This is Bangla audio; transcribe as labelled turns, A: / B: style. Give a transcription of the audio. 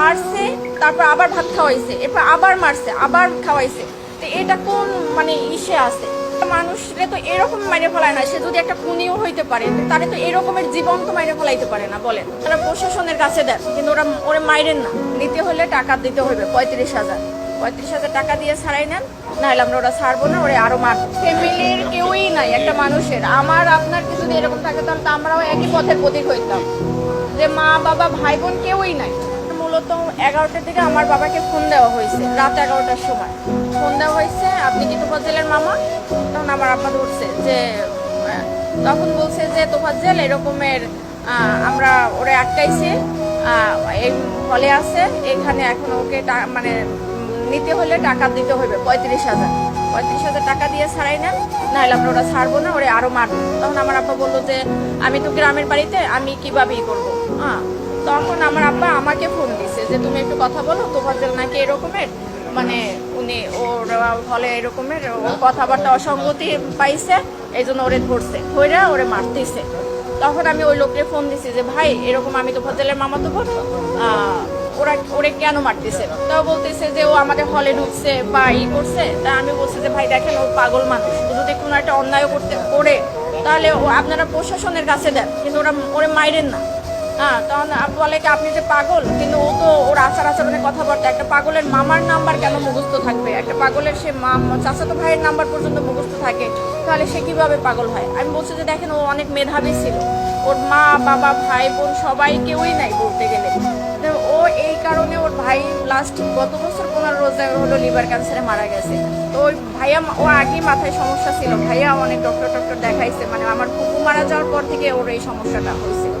A: মারছে, তারপর আবার ভাত খাওয়াইছে, এরপর আবার মারছে, আবার খাওয়াইছে। তো এটা কোন মানে ইসে আছে? মানুষরে তো এরকম মাইরে ফেলায় না, সে যদি একটা খুনিও হইতে পারে, তাহলে তো এরকমের জীবন তো মাইরে ফেলাইতে পারে না, বলেন। তারা প্রশাসনের কাছে দেন, কিন্তু ওরা ওরা মাইরেন না। নিতে হলে টাকা দিতে হবে পঁয়ত্রিশ হাজার। পঁয়ত্রিশ হাজার টাকা দিয়ে ছাড়াই নেন, নাহলে আমরা ওরা ছাড়বো না, ওরা আরও মার। ফ্যামিলির কেউই নাই, একটা মানুষের। আমার, আপনার কিছু যদি এরকম থাকে, তাহলে তো আমরাও একই পথের প্রতীক হইতাম। যে মা, বাবা, ভাই, বোন কেউই নাই। মূলত এগারোটার দিকে আমার বাবাকে ফোন দেওয়া হয়েছে, রাত এগারোটার সময়। ফোন দেওয়া হয়েছে, আপনি কি তোফাজ্জেলের মামা? তখন আমার আব্বা ধরছে যে তখন বলছে যে, তোফাজ্জেল, এরকমের আমরা ওরে আটকাইছি এই হলে আছে, এখানে এখন ওকে মানে নিতে হলে টাকা দিতে হবে পঁয়ত্রিশ হাজার। পঁয়ত্রিশ হাজার টাকা দিয়ে ছাড়াই নেন নাহলে আমরা ওরা ছাড়বো না, ওরে আরও মারবো। তখন আমার আব্বা বলল যে, আমি তো গ্রামের বাড়িতে, আমি কীভাবে ই করব? হ্যাঁ তখন আমার আব্বা আমাকে ফোন দিছে যে, তুমি একটু কথা বলো তোফাজ্জেল নাকি এরকমের? মানে উনি ওর হলে এরকমের ওর কথাবার্তা অসঙ্গতি পাইছে এই জন্য ওরে ধরছে, ধইরা ওরে মারতেছে। তখন আমি ওই লোককে ফোন দিছি যে, ভাই, এরকম আমি তো ফজলের মামা তো বল ওরা, ওরে কেন মারতেছে? তাও বলতেছে যে, ও আমাদের হলে ঢুকছে বা ই করছে। তা আমি বলছি যে, ভাই, দেখেন, ও পাগল মানুষ। যদি কোনো একটা অন্যায় করতে, করে, তাহলে আপনারা প্রশাসনের কাছে দেন, কিন্তু ওরা, ওরে মাইরেন না। হ্যাঁ তখন বলে কি আপনি যে পাগল, কিন্তু ও তো ওর আচার আচরণের কথাবার্তা, একটা পাগলের মামার নাম্বার কেন মুখস্থ থাকবে? একটা পাগলের সে চাচাতো ভাইয়ের নাম্বার পর্যন্ত মুখস্থ থাকে, তাহলে সে কীভাবে পাগল হয়? আমি বলছি যে, দেখেন, ও অনেক মেধাবী ছিল। ওর মা, বাবা, ভাই, বোন সবাই কেউই নাই বলতে গেলে। ও এই কারণে ওর ভাই লাস্ট গত বছর পনেরো রোজা হলো লিভার ক্যান্সারে মারা গেছে। তো ওই ভাইয়া, ও আগেই মাথায় সমস্যা ছিল। ভাইয়া অনেক ডক্টর টক্টর দেখাইছে। মানে আমার কুকু মারা যাওয়ার পর থেকে ওর এই সমস্যাটা হয়েছিল।